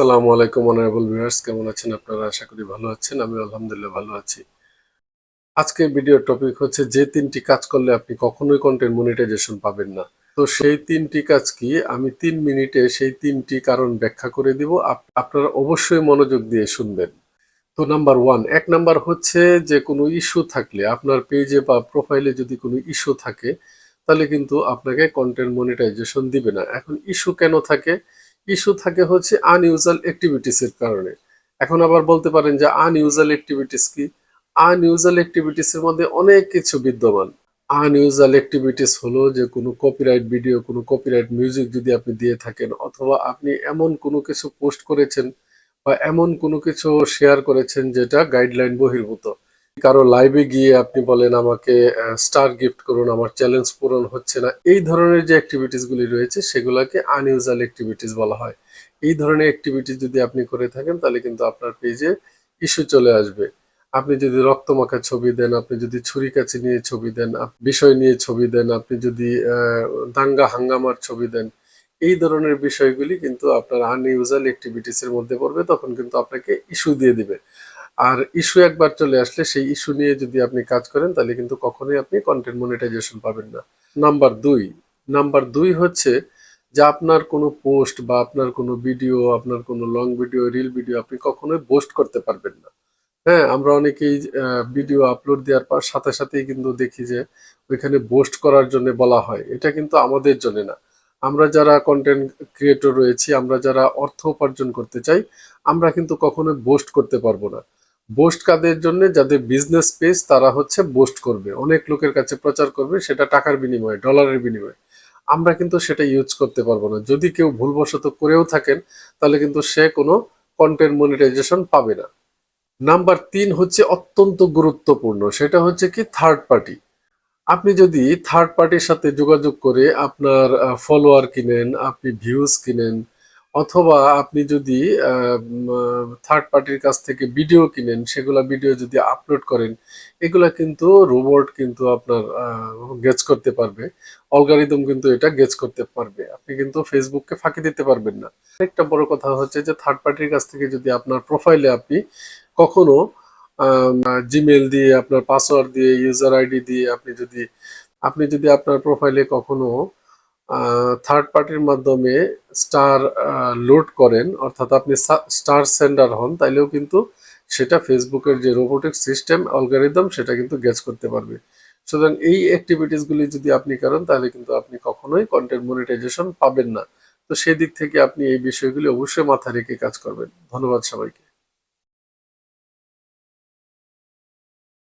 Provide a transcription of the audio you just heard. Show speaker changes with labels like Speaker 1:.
Speaker 1: আসসালামু আলাইকুম honourable viewers কেমন আছেন আপনারা? আশা করি ভালো আছেন। আমি আলহামদুলিল্লাহ ভালো আছি। আজকে ভিডিওর টপিক হচ্ছে যে তিনটি কাজ করলে আপনি কখনোই কন্টেন্ট মনিটাইজেশন পাবেন না। তো সেই তিনটি কাজ কি? আমি তিন মিনিটে সেই তিনটি কারণ ব্যাখ্যা করে দিব। আপ- আপনারা অবশ্যই মনোযোগ দিয়ে শুনবেন। তো নাম্বার ওয়ান এক নাম্বার হচ্ছে যে কোনো ইস্যু থাকলে, আপনার পেজে বা প্রোফাইলে যদি কোনো ইস্যু থাকে, তাহলে কিন্তু আপনাকে কন্টেন্ট মনিটাইজেশন দিবে না। এখন ইস্যু কেন থাকে? ইস্যু থাকে হচ্ছে আনইউজাল অ্যাক্টিভিটিস এর কারণে। এখন আবার বলতে পারেন যে আনইউজাল অ্যাক্টিভিটিস কি? আনইউজাল অ্যাক্টিভিটিস এর মধ্যে অনেক কিছু বিদ্যমান। আনইউজাল অ্যাক্টিভিটিস হলো যে কোনো কপিরাইট ভিডিও কোনো কপিরাইট মিউজিক যদি আপনি দিয়ে থাকেন অথবা আপনি এমন কোনো কিছু পোস্ট করেছেন বা এমন কোনো কিছু শেয়ার করেছেন যেটা গাইডলাইন বহির্ভূত। কারও লাইভে গিয়ে আপনি বলেন আমাকে স্টার গিফট করুন, আমার চ্যালেঞ্জ পূরণ হচ্ছে না। এই ধরনের যে অ্যাক্টিভিটিসগুলি রয়েছে, সেগুলোকে আনইউজাল অ্যাক্টিভিটিস বলা হয়। এই ধরনের অ্যাক্টিভিটিস যদি আপনি করে থাকেন, তাহলে কিন্তু আপনার পেজে ইস্যু চলে আসবে। আপনি যদি রক্ত রক্তমাখা ছবি দেন, আপনি যদি ছুরি কাছে নিয়ে ছবি দেন বিষয় নিয়ে ছবি দেন, আপনি যদি দাঙ্গা হাঙ্গামার ছবি দেন, এই ধরনের বিষয়গুলি কিন্তু আপনার আনইউজাল অ্যাক্টিভিটিসের মধ্যে পড়বে, তখন কিন্তু আপনাকে ইস্যু দিয়ে দিবে। আর ইস্যু একবার চলে আসলে সেই ইস্যু নিয়ে যদি আপনি কাজ করেন, তাহলে কিন্তু কখনোই আপনি কন্টেন্ট মনিটাইজেশন পাবেন না। নাম্বার দুই নাম্বার দুই হচ্ছে যে আপনার কোনো পোস্ট বা আপনার কোনো ভিডিও আপনার কোনো লং ভিডিও রিল ভিডিও আপনি কখনোই পোস্ট করতে পারবেন না। হ্যাঁ আমরা অনেকেই ভিডিও আপলোড দেওয়ার পর সাথে সাথেই কিন্তু দেখি যে ওইখানে পোস্ট করার জন্য বলা হয়। এটা কিন্তু আমাদের জন্য না। আমরা যারা কন্টেন্ট ক্রিয়েটর রয়েছি, আমরা যারা অর্থ উপার্জন করতে চাই, আমরা কিন্তু কখনোই বোস্ট করতে পারব না। বোস্ট কাদের জন্য? যাদের বিজনেস পেজ তারা হচ্ছে বোস্ট করবে। অনেক লোকের কাছে প্রচার করবে, সেটা টাকার বিনিময়ে ডলারের বিনিময়ে। আমরা কিন্তু সেটা ইউজ করতে পারব না। যদি কেউ ভুলবশত করেও থাকেন, তাহলে কিন্তু সে কোনো কন্টেন্ট মনিটাইজেশন পাবে না। নাম্বার তিন হচ্ছে অত্যন্ত গুরুত্বপূর্ণ। সেটা হচ্ছে কি থার্ড পার্টি আপনি যদি থার্ড পার্টির সাথে যোগাযোগ করে আপনার ফলোয়ার কিনেন, আপনি ভিউজ কিনেন অথবা আপনি যদি থার্ড পার্টির কাছ থেকে ভিডিও কিনেন, সেগুলা ভিডিও যদি আপলোড করেন, এগুলা কিন্তু রোবট কিন্তু আপনার গেজ করতে পারবে। অলগারিদম কিন্তু এটা গেজ করতে পারবে। আপনি কিন্তু ফেসবুককে ফাঁকি দিতে পারবেন না। একটা বড় কথা হচ্ছে যে থার্ড পার্টির কাছ থেকে যদি আপনার প্রোফাইলে আপনি কখনো জিমেল দিয়ে, আপনার পাসওয়ার্ড দিয়ে ইউজার আইডি দিয়ে, আপনি যদি আপনি যদি আপনার প্রোফাইলে কখনো থার্ড পার্টির মাধ্যমে স্টার লোড করেন। অর্থাৎ আপনি স্টার সেন্ডার হন, তাইলেও কিন্তু সেটা ফেসবুকের যে রোবোটিক সিস্টেম অ্যালগোরিদম সেটা কিন্তু গেজ করতে পারবে। সুতরাং এই অ্যাক্টিভিটিসগুলি যদি আপনি করেন, তাহলে কিন্তু আপনি কখনোই কন্টেন্ট মনিটাইজেশন পাবেন না। তো সেই দিক থেকে আপনি এই বিষয়গুলি অবশ্যই মাথায় রেখে কাজ করবেন। ধন্যবাদ সবাইকে।